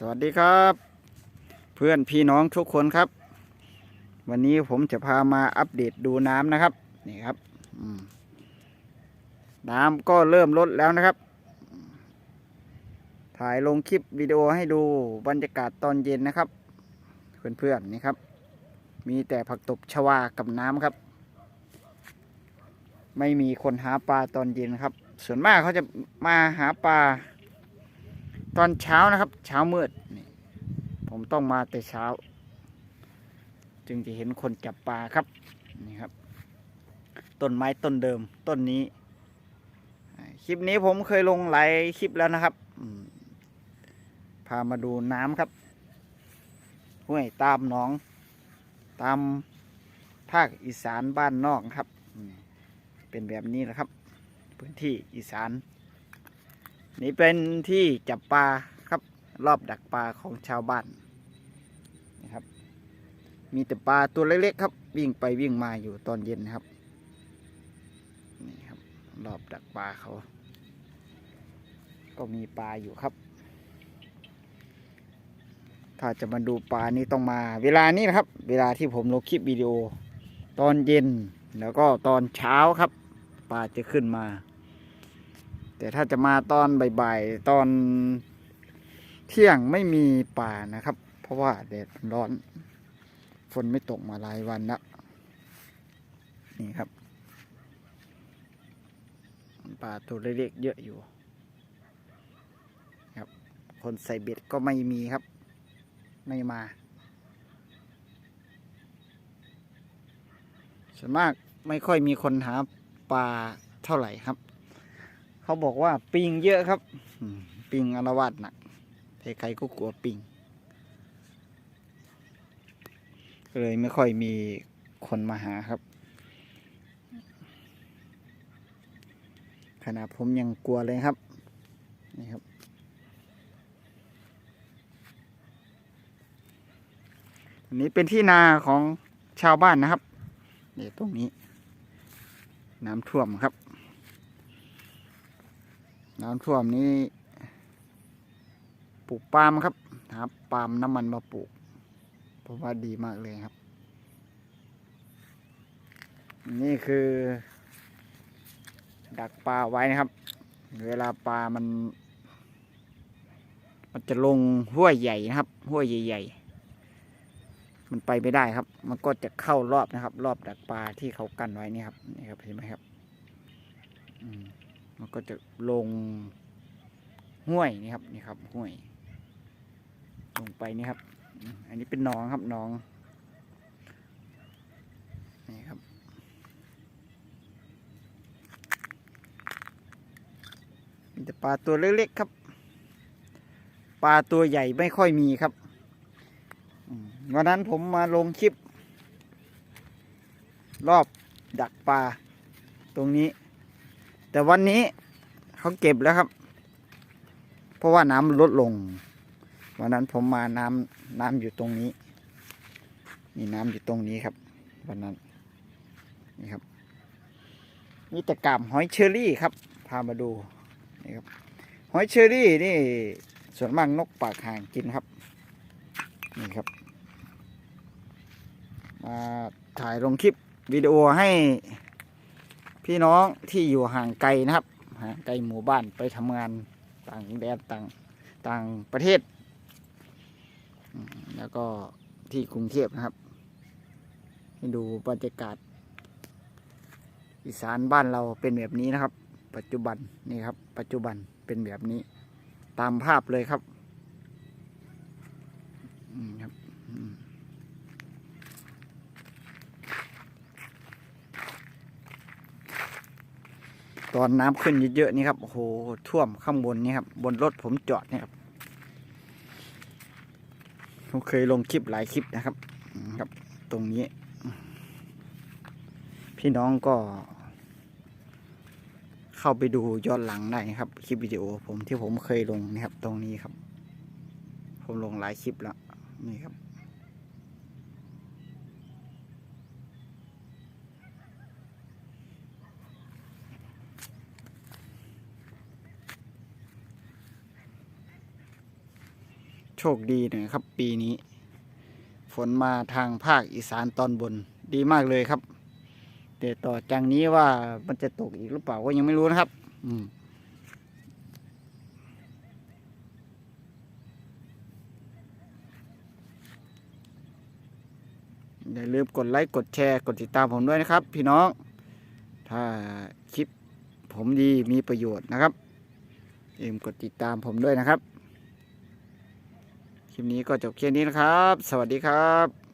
สวัสดีครับ เพื่อนพี่น้องทุกคนครับ วันนี้ผมจะพามาอัปเดตดูน้ำนะครับ นี่ครับน้ำก็เริ่มลดแล้วนะครับ ถ่ายลงคลิปวิดีโอให้ดูบรรยากาศตอนเย็นนะครับ เพื่อนๆนี่ครับ มีแต่ผักตบชวากับน้ำครับ ไม่มีคนหาปลาตอนเย็นครับ ส่วนมากเขาจะมาหาปลา ตอนเช้านะครับ เช้ามืดนี่ผมต้องมาแต่เช้า จึงจะเห็นคนจับปลาครับนี่ครับ ต้นไม้ต้นเดิมต้นนี้ คลิปนี้ผมเคยลงหลายคลิปแล้วนะครับพามาดูน้ำครับห้วยตามหนอง ตามภาคอีสานบ้านนอกครับ เป็นแบบนี้แหละครับ พื้นที่อีสาน นี่เป็นที่จับปลาครับ รอบดักปลาของชาวบ้านนะครับ มีแต่ปลาตัวเล็กๆครับ วิ่งไปวิ่งมาอยู่ตอนเย็นนะครับนี่ครับ รอบดักปลาเขา ก็มีปลาอยู่ครับ ถ้าจะมาดูปลานี่ต้องมา เวลานี้นะครับ เวลาที่ผมลงคลิปวิดีโอ ตอนเย็นแล้วก็ตอนเช้าครับปลาจะขึ้นมา แต่ถ้าจะมาตอนบ่ายๆตอนเที่ยงไม่มีป่านะครับ เพราะว่าแดดร้อน ฝนไม่ตกมาหลายวันแล้วนี่ครับป่าตัวเล็กๆเยอะอยู่ครับ คนใส่เบ็ดก็ไม่มีครับ ไม่มาส่วนมากไม่ค่อยมีคนหาปลาเท่าไหร่ครับ เขาบอกว่าปิงเยอะครับปิงอารวาสหนักใครๆก็กลัวปิงเลยไม่ค่อยมีคนมาหาครับ ขนาดผมยังกลัวเลยครับ นี่ครับ อันนี้เป็นที่นาของชาวบ้านนะครับนี่ตรงนี้ น้ำท่วมครับ น้ำท่วมนี้ ปลูกปาล์มครับหาปาล์มน้ำมันมาปลูกผมว่าดีมากเลยครับ นี่คือ ดักปลาไว้นะครับ เวลาปลามัน มันจะลงห้วยใหญ่นะครับห้วยใหญ่ ๆ มันไปไม่ได้ครับ มันก็จะเข้ารอบนะครับ รอบดักปลาที่เขากั้นไว้นี่ครับนี่ครับเห็นไหมครับ อืม มันก็จะลงห้วยนี่ครับนี่ครับห้วย ลงไปนี่ครับ อันนี้เป็นหนองครับหนองนี่ครับมีแต่ปลาตัวเล็กๆครับ ปลาตัวใหญ่ไม่ค่อยมีครับวันนั้นผมมาลงคลิป รอบดักปลาตรงนี้ แต่วันนี้เขาเก็บแล้วครับ เพราะว่าน้ำลดลง วันนั้นผมมาน้ำน้ำอยู่ตรงนี้มีน้ำอยู่ตรงนี้ครับ วันนั้น นี่ครับมีแต่กาบหอยเชอรี่ครับ พามาดูนี่ครับหอยเชอรี่นี่ส่วนมากนกปากห่างกินครับ นี่ครับ มาถ่ายลงคลิปวิดีโอให้ พี่น้องที่อยู่ห่างไกลนะครับห่างไกลหมู่บ้านไปทำงานต่างแดนต่างต่างประเทศ แล้วก็ที่กรุงเทพนะครับให้ดูบรรยากาศ อีสานบ้านเราเป็นแบบนี้นะครับ ปัจจุบันนี่ครับ ปัจจุบันเป็นแบบนี้ ตามภาพเลยครับอืมครับอืม ตอนน้ำขึ้นเยอะๆนี่ครับโอ้โหท่วมข้างบนนี่ครับบนรถผมจอดนี่ครับผมเคยลงคลิปหลายคลิปนะครับครับ ตรงนี้ พี่น้องก็ เข้าไปดูย้อนหลังได้นะครับ คลิปวิดีโอผมที่ผมเคยลงนะครับ ตรงนี้ครับ ผมลงหลายคลิปแล้วนี่ครับ คดีหน่อยครับ ปีนี้ ฝนมาทางภาคอีสานตอนบนดีมากเลยครับ แต่ต่อจากนี้ว่ามันจะตกอีกหรือเปล่าก็ยังไม่รู้นะครับ อืมอย่าลืมกดไลค์กดแชร์กดติดตามผมด้วยนะครับ พี่น้อง ถ้าคลิปผมดีมีประโยชน์นะครับอย่าลืมกดติดตามผมด้วยนะครับ คลิปนี้ก็จบแค่นี้นะครับ สวัสดีครับ